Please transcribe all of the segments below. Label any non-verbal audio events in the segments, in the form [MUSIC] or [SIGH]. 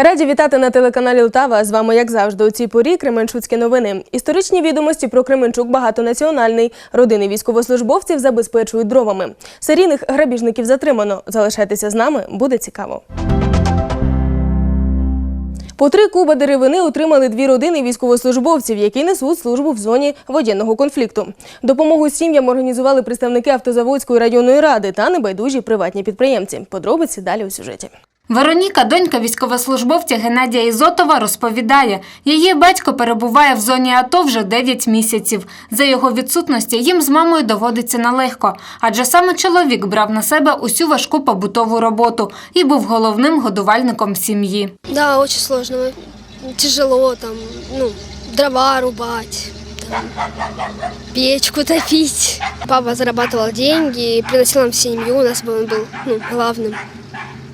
Раді вітати на телеканалі Лтава. З вами, як завжди, у цій порі Кременчуцькі новини. Історичні відомості про Кременчук багатонаціональний. Родини військовослужбовців забезпечують дровами. Серійних грабіжників затримано. Залишайтеся з нами, буде цікаво. По три куба деревини отримали дві родини військовослужбовців, які несуть службу в зоні воєнного конфлікту. Допомогу сім'ям організували представники Автозаводської районної ради та небайдужі приватні підприємці. Подробиці далі у сюжеті. Вероніка, донька військовослужбовця Геннадія Ізотова, розповідає, її батько перебуває в зоні АТО вже 9 місяців. За його відсутності їм з мамою доводиться нелегко, адже саме чоловік брав на себе усю важку побутову роботу і був головним годувальником сім'ї. Да, очень сложно. Тяжело там, ну, дрова рубать, там, печку топить. Папа зарабатывал деньги, приносил нам в семью, у нас был, он был ну, главным.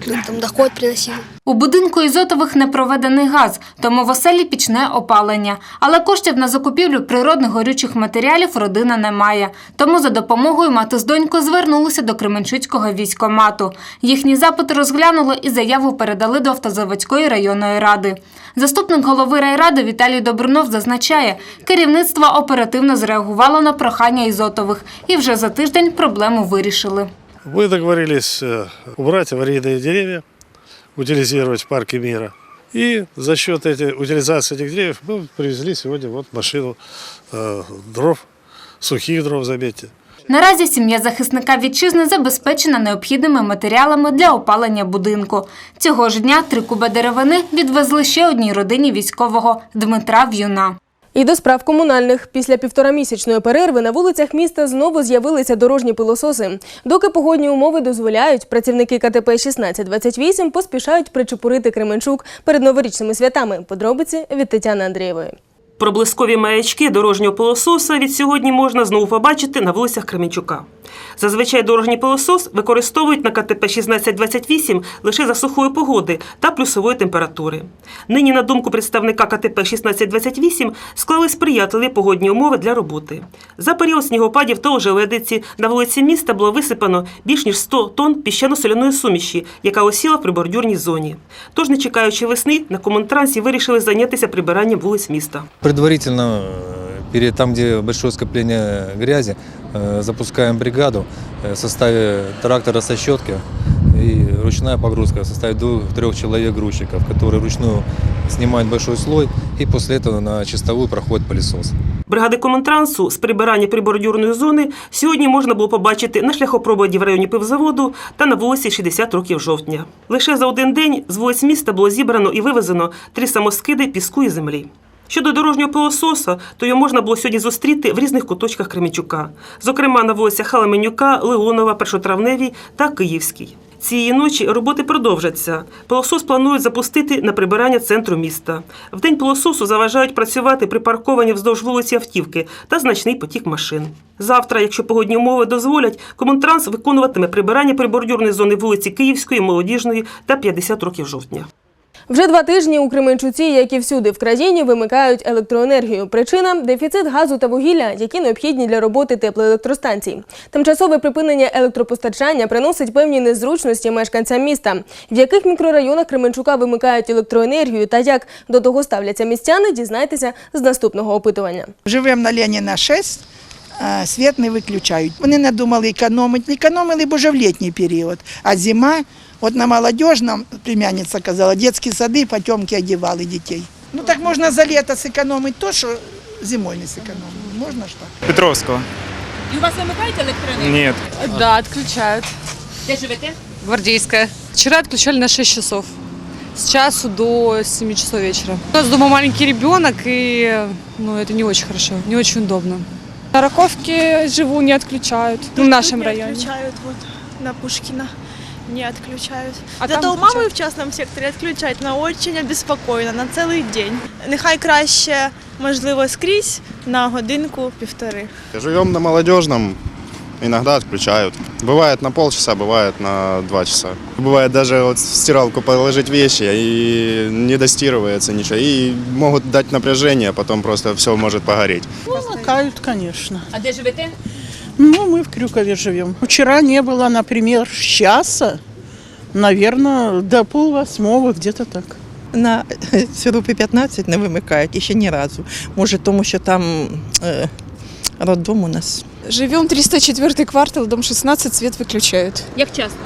Он там доход приносил. У будинку Ізотових не проведений газ, тому в оселі пічне опалення. Але коштів на закупівлю природних горючих матеріалів родина не має. Тому за допомогою мати з донькою звернулися до Кременчуцького військомату. Їхні запити розглянули і заяву передали до Автозаводської районної ради. Заступник голови райради Віталій Добрунов зазначає, керівництво оперативно зреагувало на прохання Ізотових і вже за тиждень проблему вирішили. Мы договорились э, убрать аварийные деревья, утилизировать в парке мира. И за счет этой, утилизации этих деревьев мы привезли сегодня вот машину э, дров, сухих дров, заметьте. Наразі сім'я захисника вітчизни забезпечена необхідними матеріалами для опалення будинку. Цього ж дня три куби деревини відвезли ще одній родині військового Дмитра В'юна. І до справ комунальних. Після півторамісячної перерви на вулицях міста знову з'явилися дорожні пилососи. Доки погодні умови дозволяють, працівники КТП 1628 поспішають причепурити Кременчук перед новорічними святами. Подробиці від Тетяни Андрієвої. Проблискові маячки дорожнього пилососа від сьогодні можна знову побачити на вулицях Кременчука. Зазвичай дорожній пилосос використовують на КТП 1628 лише за сухої погоди та плюсової температури. Нині, на думку представника КТП 1628, склали сприятливі погодні умови для роботи. За період снігопадів та ожеледиці на вулиці міста було висипано більш ніж 100 тонн піщано-соляної суміші, яка осіла в прибордюрній зоні. Тож, не чекаючи весни, на комунтрансі вирішили зайнятися прибиранням вулиць міста. Предварительно, э, перед там, где большое скопление грязи, э, запускаем бригаду э, в составе трактора со щетки и ручная погрузка в составе двух-трех человек-грузчиков, которые вручную снимают большой слой и после этого на чистовую проходит пылесос. Бригади комунтрансу з прибирання прибордюрної зони сьогодні можна було побачити на шляхопроводі в районі пивзаводу та на вулиці 60 років жовтня. Лише за один день з вулиць міста було зібрано і вивезено три самоскиди піску і землі. Щодо дорожнього пилососа, то його можна було сьогодні зустріти в різних куточках Кременчука, зокрема на вулицях Халаменюка, Леонова, Першотравневій та Київській. Цієї ночі роботи продовжаться. Пилосос планують запустити на прибирання центру міста. В день пилососу заважають працювати припарковані вздовж вулиці автівки та значний потік машин. Завтра, якщо погодні умови дозволять, Комунтранс виконуватиме прибирання прибордюрної зони вулиці Київської, Молодіжної та 50 років жовтня. Вже два тижні у Кременчуці, як і всюди в країні, вимикають електроенергію. Причина дефіцит газу та вугілля, які необхідні для роботи теплоелектростанцій. Тимчасове припинення електропостачання приносить певні незручності мешканцям міста. В яких мікрорайонах Кременчука вимикають електроенергію та як до того ставляться містяни, дізнайтеся з наступного опитування. Живемо на Леніна 6, а світ не виключають. Вони надумали економити, економили, бо вже в літній період. А зима, от на молодіжному, племянниця казала, дитячі сади, потемки одягали дітей. Ну так можна за літо зекономити то, що зимою не зекономили. Можна ж так? Петровского. И у вас вымыкаете электроэнергию? Нет. Да, отключают. Где живете? Гвардейская. Вчера отключали на 6 часов. С часу до 7 часов вечера. У нас дома маленький ребенок, и ну, это не очень хорошо, не очень удобно. На Раковке живу, не отключают. Ну, в нашем не районе. отключают, вот на Пушкина не отключают. А Зато там у мами включают. в частному секторі відключають, вона очень обеспокоєна на цілий день. Нехай краще, можливо, скрізь на годинку-півтори. Живем на молодежном, иногда отключают. Бывает на полчаса, бывает на два часа. Бывает даже вот в стиралку положить вещи и не достирывается ничего. И могут дать напряжение, а потом просто все может погореть. Вымыкают, конечно. А де живете? Ну, мы в Крюкове живем. Вчера не было, например, с часа, наверное, до полвосьмого, где-то так. на [LAUGHS] Сиропі 15 не вимикають і ще ні разу. Може, тому що там е, роддом у нас. Живем 304 квартал, дом 16, свет выключают. Як часто?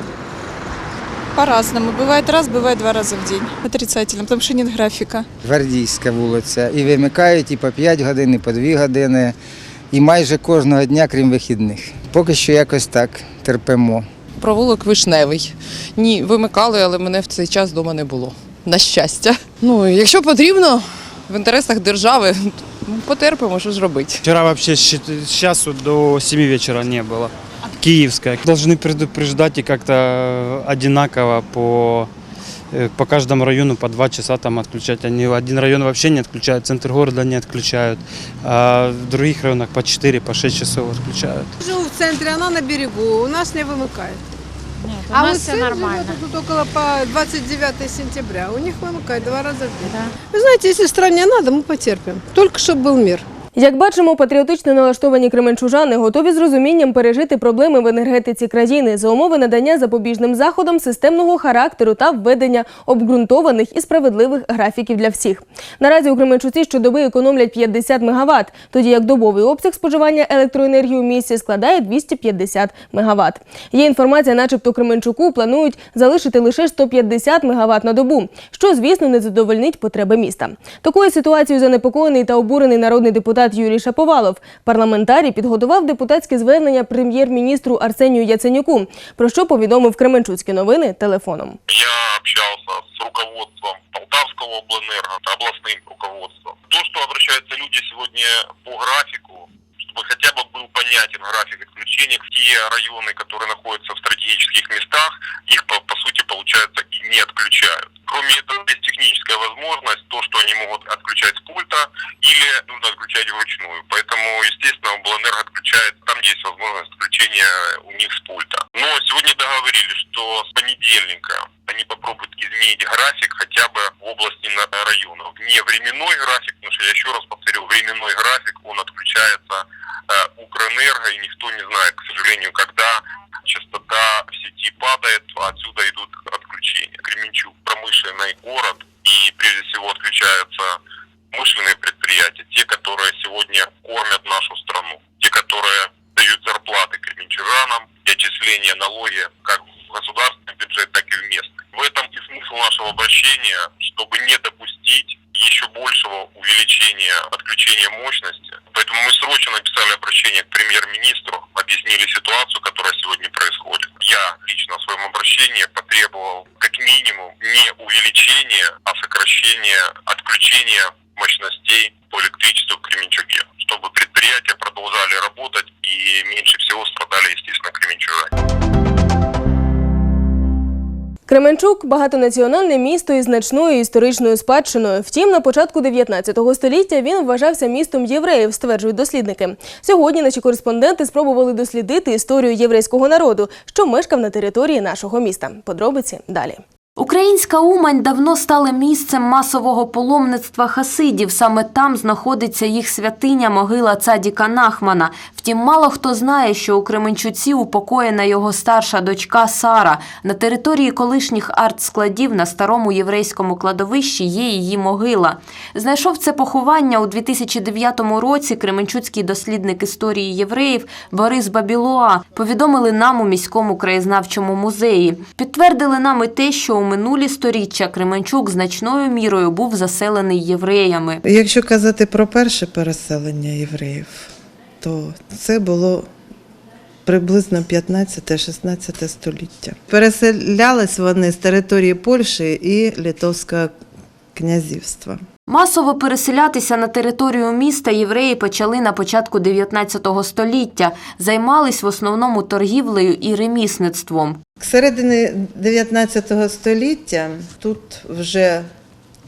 По-разному. Бывает раз, бывает два раза в день. Отрицательно, потому что нет графика. Гвардійська вулиця. І вимикають і по 5 годин, і по 2 години, і майже кожного дня, крім вихідних. Поки що якось так терпимо. Провулок вишневий. Ні, вимикали, але мене в цей час вдома не було. На щастя. Ну, якщо потрібно, в інтересах держави, ну, потерпимо, що ж робити. Вчера вообще с щит- с часу до 7 вечера не было. Киевская. Должны предупреждать и как-то одинаково по, э, по каждому району по два часа там отключать. Они один район вообще не отключают, центр города не отключают, а в других районах по 4, по 6 часов отключают. Живу в центрі, вона на берегу. У нас не вимикають. а у нас все нормально. тут около по 29 сентября. У них вимикають два рази в день. Ви знаєте, якщо стране надо, ми потерпимо. Тільки щоб був мир. Як бачимо, патріотично налаштовані кременчужани готові з розумінням пережити проблеми в енергетиці країни за умови надання запобіжним заходам системного характеру та введення обґрунтованих і справедливих графіків для всіх. Наразі у Кременчуці щодоби економлять 50 МВт, тоді як добовий обсяг споживання електроенергії у місті складає 250 МВт. Є інформація, начебто Кременчуку планують залишити лише 150 МВт на добу, що, звісно, не задовольнить потреби міста. Такою ситуацією занепокоєний та обурений народний депутат Юрій Шаповалов. Парламентарій підготував депутатське звернення прем'єр-міністру Арсенію Яценюку, про що повідомив Кременчуцькі новини телефоном. Я общался с руководством Полтавского облэнерго, областным руководством. То, что обращаются люди сегодня по графику, чтобы хотя бы был понятен график отключения, в те районы, которые находятся в стратегических местах, их по, по сути получается и не отключают. Возможность, то, что они могут отключать с пульта или нужно отключать вручную. Поэтому, естественно, облэнерго отключает там, есть возможность отключения у них с пульта. Но сегодня договорились, что с понедельника они попробуют изменить график хотя бы в области районов. Не временной график, потому что я еще раз повторю, временной график, он отключается э, Укрэнерго, и никто не знает, к сожалению, когда частота в сети падает, отсюда идут отключения. Кременчуг промышленный город, и прежде всего отключаются промышленные предприятия, те, которые сегодня кормят нашу страну, те, которые дают зарплаты кременчужанам и отчисления налоги как в государственный бюджет, так и в местный. В этом и смысл нашего обращения, чтобы не допустить еще большего увеличения отключения мощности. Поэтому мы срочно написали обращение к премьер-министру, объяснили ситуацию, которая сегодня происходит. Я лично в своем обращении потребовал как минимум не увеличения, а сокращения отключения мощностей по электричеству в Кременчуге, чтобы предприятия продолжали работать и меньше всего страдали, естественно, кременчужане. Кременчук багатонаціональне місто із значною історичною спадщиною. Втім, на початку 19 століття він вважався містом євреїв, стверджують дослідники. Сьогодні наші кореспонденти спробували дослідити історію єврейського народу, що мешкав на території нашого міста. Подробиці далі. Українська Умань давно стала місцем масового паломництва хасидів. Саме там знаходиться їх святиня могила цадіка Нахмана. Втім, мало хто знає, що у Кременчуці упокоєна його старша дочка Сара. На території колишніх артскладів на старому єврейському кладовищі є її могила. Знайшов це поховання у 2009 році кременчуцький дослідник історії євреїв Борис Бабілуа. Повідомили нам у міському краєзнавчому музеї. Підтвердили нам і те, що у минулі сторіччя Кременчук значною мірою був заселений євреями. Якщо казати про перше переселення євреїв, то це було приблизно 15-16 століття. Переселялись вони з території Польщі і Литовського князівства. Масово переселятися на територію міста євреї почали на початку 19 століття. Займались в основному торгівлею і ремісництвом. К середини 19 століття тут вже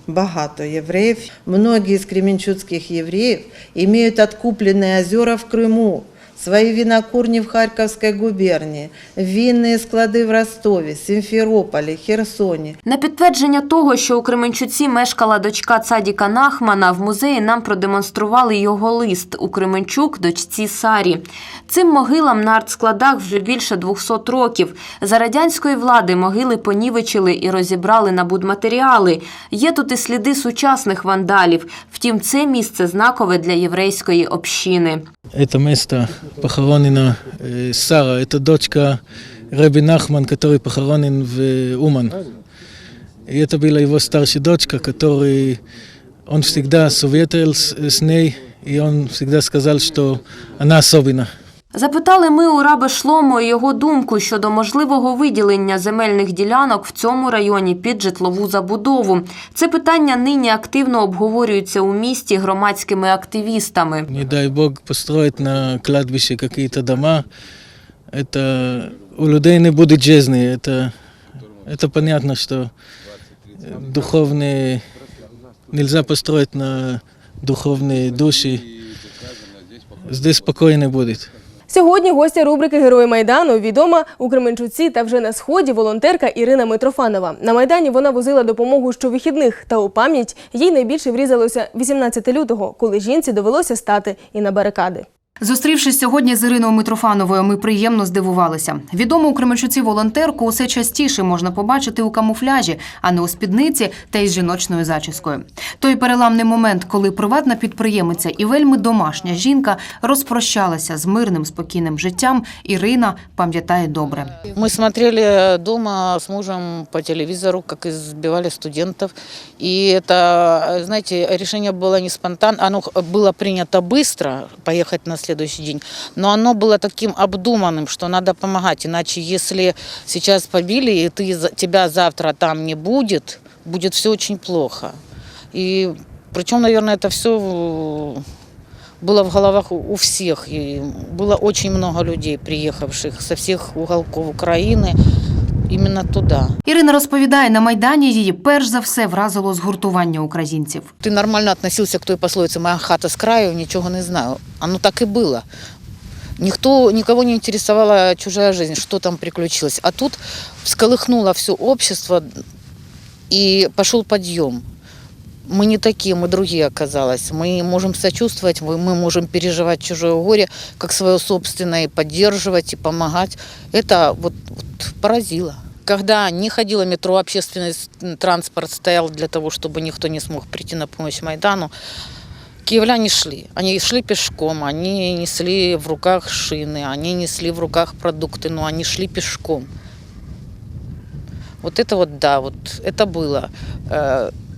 багато євреїв. Многі з кременчуцких євреїв мають відкуплені озера в Крыму свои винокурни в Харьковской губернии, винные склады в Ростове, Симферополе, Херсоне. На підтвердження того, що у Кременчуці мешкала дочка Цадіка Нахмана, в музеї нам продемонстрували його лист у Кременчук дочці Сарі. Цим могилам на артскладах вже більше 200 років. За радянської влади могили понівечили і розібрали на будматеріали. Є тут і сліди сучасних вандалів. Втім, це місце знакове для єврейської общини. Это место похоронена э, Сара, это дочка Рэби Нахман, который похоронен в Уман. И это была его старшая дочка, который он всегда советовал с, с ней, и он всегда сказал, что она особенная. Запитали ми у раби Шлому його думку щодо можливого виділення земельних ділянок в цьому районі під житлову забудову. Це питання нині активно обговорюється у місті громадськими активістами. Не дай Бог построить на кладбище какие-то дома. Это у людей не будет жизни. Это, это понятно, что э, духовные нельзя построить на духовные души. Здесь спокойно будет. Сьогодні гостя рубрики Герої Майдану відома у Кременчуці та вже на сході волонтерка Ірина Митрофанова. На майдані вона возила допомогу щовихідних, та у пам'ять їй найбільше врізалося 18 лютого, коли жінці довелося стати і на барикади. Зустрівшись сьогодні з Іриною Митрофановою, ми приємно здивувалися. Відому у Кременчуці волонтерку усе частіше можна побачити у камуфляжі, а не у спідниці та із жіночною зачіскою. Той переламний момент, коли приватна підприємиця і вельми домашня жінка розпрощалася з мирним спокійним життям, Ірина пам'ятає добре. Мы смотрели дома с мужем по телевизору, как избивали студентов. И это, знаете, решение было не спонтанно, оно было принято быстро, поехать на следующий день, но оно было таким обдуманным, что надо помогать. Иначе, если сейчас побили, и ты, за- тебя завтра там не будет, будет все очень плохо. И причем, наверное, это все было в головах у у всех. И было очень много людей, приехавших со всех уголков Украины именно туда. Ірина розповідає, на майдані її перш за все вразило згуртування українців. Ты нормально относился к той пословице «моя хата с краю, ничего не знаю». Оно так и было. Никто, никого не интересовала чужая жизнь, что там приключилось. А тут всколыхнуло все общество, и пошел подъем. Мы не такие, мы другие оказалось. Мы можем сочувствовать, мы можем переживать чужое горе, как свое собственное, и поддерживать, и помогать. Это вот, вот поразило. Когда не ходило метро, общественный транспорт стоял для того, чтобы никто не смог прийти на помощь Майдану, киевляне шли. Они шли пешком, они несли в руках шины, они несли в руках продукты, но они шли пешком. Вот это вот, да, вот это было.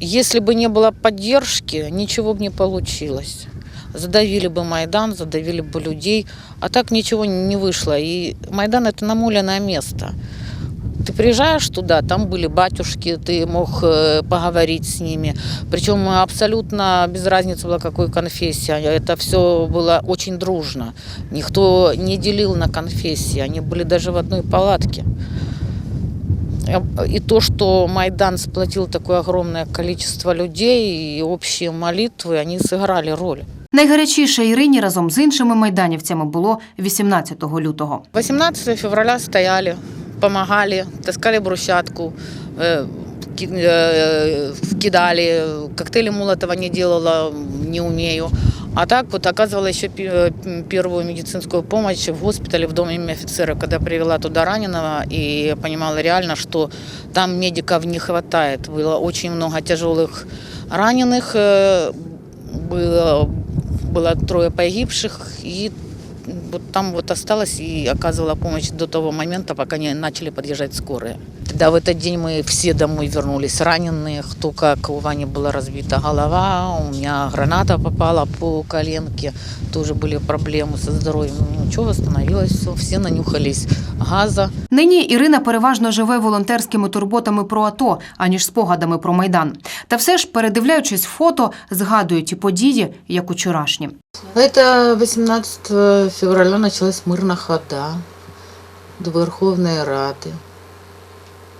Э, Если бы не было поддержки, ничего бы не получилось. Задавили бы Майдан, задавили бы людей, а так ничего не вышло. И Майдан – это намоленное место. Ты приезжаешь туда, там были батюшки, ты мог э, поговорить с ними. Причем абсолютно без разницы была какой конфессия. Это все было очень дружно. Никто не делил на конфессии, они были даже в одной палатке. И то, что Майдан сплотил такое огромное количество людей и общие молитвы, они сыграли роль. Найгарячіше Ірині разом з іншими майданівцями було 18 лютого. 18 февраля стояли, помогали, таскали брусчатку, э, ки- э, кидали. Коктейли Молотова не делала, не умею. А так вот оказывала еще пе- э, первую медицинскую помощь в госпитале в доме имени офицера, когда привела туда раненого и понимала реально, что там медиков не хватает. Было очень много тяжелых раненых, э, было, было трое погибших, и вот там вот осталась и оказывала помощь до того момента, пока не начали подъезжать скорые. Тогда в этот день мы все домой вернулись раненые, кто как, у Вани была разбита голова, у меня граната попала по коленке, тоже были проблемы со здоровьем. Ну, ничего, восстановилось все, все нанюхались газа. Нині Ірина переважно живе волонтерськими турботами про АТО, аніж спогадами про Майдан. Та все ж, передивляючись фото, згадує ті події, як учорашні. Это 18 февраля началась мирная хода до Верховной Рады.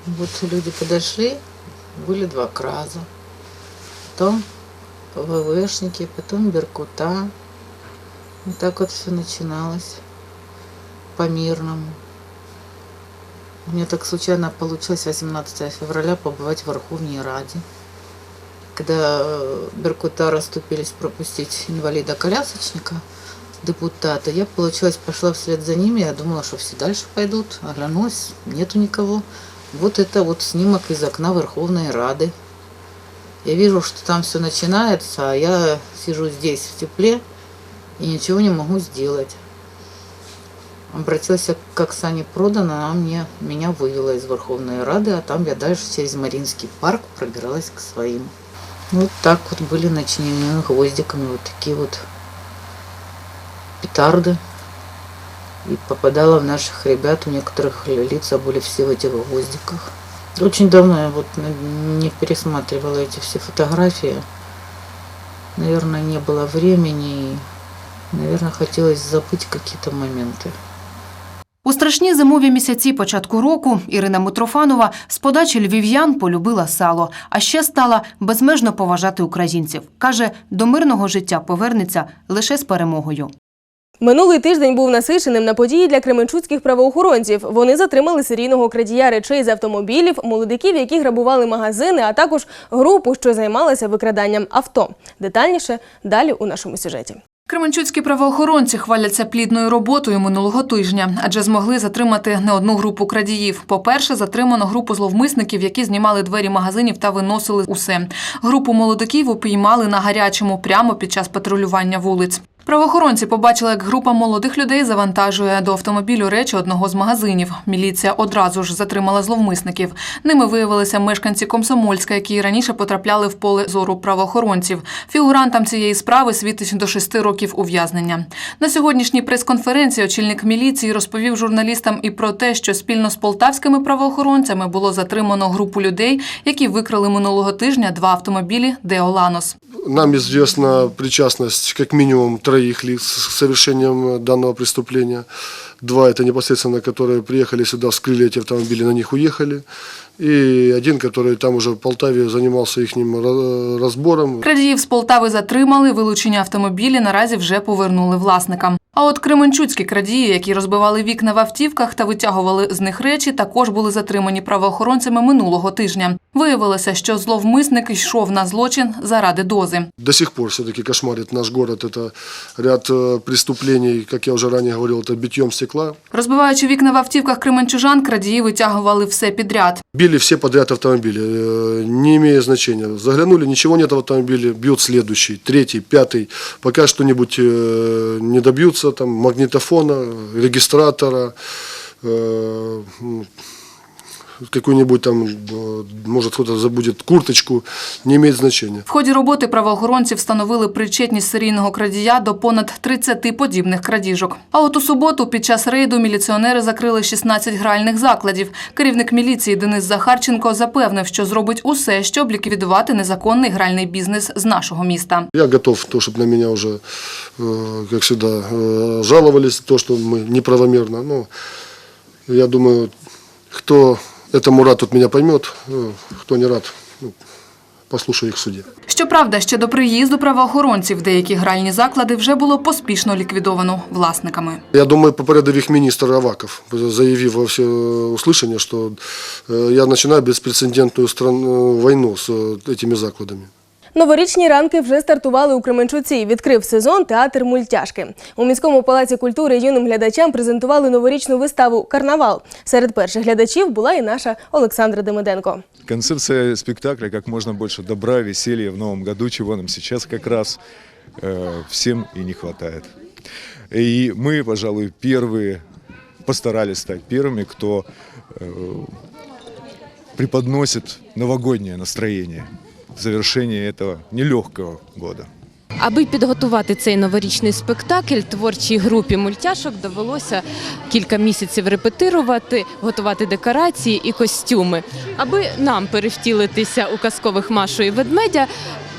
Вот люди подошли, были два краза. Потом ВВшники, потом Беркута. Вот так вот все начиналось. по мирному. У меня так случайно получилось 18 февраля побывать в Верховной Раде. Когда э, Беркута расступились пропустить инвалида-колясочника, депутата, я, получилось, пошла вслед за ними. Я думала, что все дальше пойдут. Оглянулась, нету никого. Вот это вот снимок из окна Верховной Рады. Я вижу, что там все начинается, а я сижу здесь в тепле и ничего не могу сделать. Обратилась я к Оксане Продан, она мне, меня вывела из Верховной Рады, а там я дальше через Маринский парк пробиралась к своим. Вот так вот были начинены гвоздиками вот такие вот петарды. И попадала в наших ребят, у некоторых лица были все в этих гвоздиках. Очень давно я вот не пересматривала эти все фотографии. Наверное, не было времени и, наверное, хотелось забыть какие-то моменты. У страшні зимові місяці початку року Ірина Митрофанова з подачі львів'ян полюбила сало, а ще стала безмежно поважати українців. Каже, до мирного життя повернеться лише з перемогою. Минулий тиждень був насиченим на події для кременчуцьких правоохоронців. Вони затримали серійного крадія речей з автомобілів, молодиків, які грабували магазини, а також групу, що займалася викраданням авто. Детальніше далі у нашому сюжеті. Кременчуцькі правоохоронці хваляться плідною роботою минулого тижня, адже змогли затримати не одну групу крадіїв. По-перше, затримано групу зловмисників, які знімали двері магазинів та виносили усе. Групу молодиків упіймали на гарячому прямо під час патрулювання вулиць. Правоохоронці побачили, як група молодих людей завантажує до автомобілю речі одного з магазинів. Міліція одразу ж затримала зловмисників. Ними виявилися мешканці Комсомольська, які раніше потрапляли в поле зору правоохоронців. Фігурантам цієї справи світить до шести років ув'язнення. На сьогоднішній прес-конференції очільник міліції розповів журналістам і про те, що спільно з полтавськими правоохоронцями було затримано групу людей, які викрали минулого тижня два автомобілі Деоланос. Нам известна причастность как минимум троих лиц с совершением данного преступления. Два это непосредственно, которые приехали сюда, вскрыли эти автомобили, на них уехали. И один, который там уже в Полтаве занимался их разбором. Крадіїв з Полтави затримали, вилучені автомобілі наразі вже повернули власникам. А от кременчуцькі крадії, які розбивали вікна в автівках та витягували з них речі, також були затримані правоохоронцями минулого тижня. Виявилося, що зловмисник йшов на злочин заради дози. До сих пор все-таки кошмарит наш город. Это ряд э, преступлений, как я уже ранее говорил, это битьем стекла. Розбиваючи вікна в автівках кременчужан, крадії витягували все підряд. Били все подряд автомобили, э, не имея значения. Заглянули, ничего нет в автомобиле, бьет следующий, третий, пятый. Пока что-нибудь э, не добьются, там, магнитофона, регистратора, э, какой-нибудь там, э, может кто-то забудет курточку, не имеет значения. В ході роботи правоохоронці встановили причетність серійного крадія до понад 30 подібних крадіжок. А от у суботу під час рейду міліціонери закрили 16 гральних закладів. Керівник міліції Денис Захарченко запевнив, що зробить усе, щоб ліквідувати незаконний гральний бізнес з нашого міста. Я готов, то, чтобы на меня уже, э, как всегда, э, жаловались, то, что мы неправомерно. Но я думаю, кто этому рад, тот меня поймет, э, кто не рад, ну, послушай их в суде. Щоправда, ще до приїзду правоохоронців деякі гральні заклади вже було поспішно ліквідовано власниками. Я думаю, попередив їх міністр Аваков, заявив во все услышание, что э, я начинаю беспрецедентную стран- войну с э, этими закладами. Новорічні ранки вже стартували у Кременчуці. Відкрив сезон театр мультяшки. У міському палаці культури юним глядачам презентували новорічну виставу Карнавал. Серед перших глядачів була і наша Олександра Демиденко. Концепция спектакля как можно больше добра, веселья в новом году, чего нам сейчас как раз э, всем и не хватает. И мы, пожалуй, первые постарались стать первыми, кто э, преподносит новогоднее настроение в завершении цього нелегкого года. Аби підготувати цей новорічний спектакль творчій групі мультяшок довелося кілька місяців репетирувати, готувати декорації і костюми. Аби нам перевтілитися у казкових Машу і ведмедя,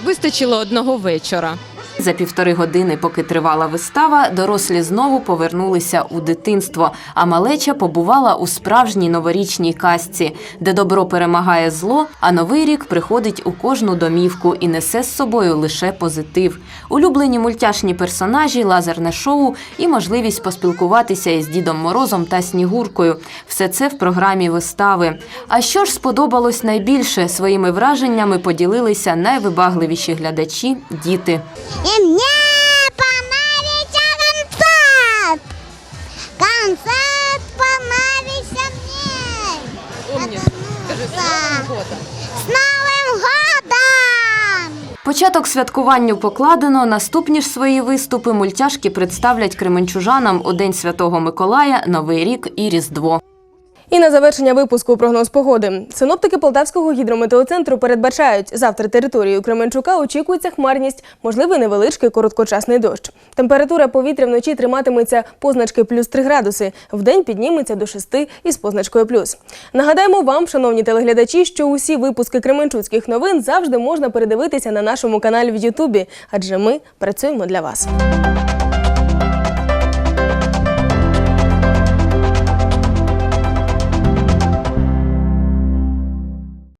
вистачило одного вечора. За півтори години, поки тривала вистава, дорослі знову повернулися у дитинство, а малеча побувала у справжній новорічній казці, де добро перемагає зло, а новий рік приходить у кожну домівку і несе з собою лише позитив. Улюблені мультяшні персонажі, лазерне шоу і можливість поспілкуватися із Дідом Морозом та Снігуркою. Все це в програмі вистави. А що ж сподобалось найбільше? Своїми враженнями поділилися найвибагливіші глядачі діти. И мне понравился концерт. Концерт понравился мне. С Новым годом! Початок святкуванню покладено. Наступні ж свої виступи мультяшки представлять кременчужанам у День Святого Миколая, Новий рік і Різдво. І на завершення випуску прогноз погоди. Синоптики Полтавського гідрометеоцентру передбачають, завтра територією Кременчука очікується хмарність, можливий невеличкий короткочасний дощ. Температура повітря вночі триматиметься позначки плюс 3 градуси, вдень підніметься до 6 із позначкою плюс. Нагадаємо вам, шановні телеглядачі, що усі випуски Кременчуцьких новин завжди можна передивитися на нашому каналі в Ютубі, адже ми працюємо для вас.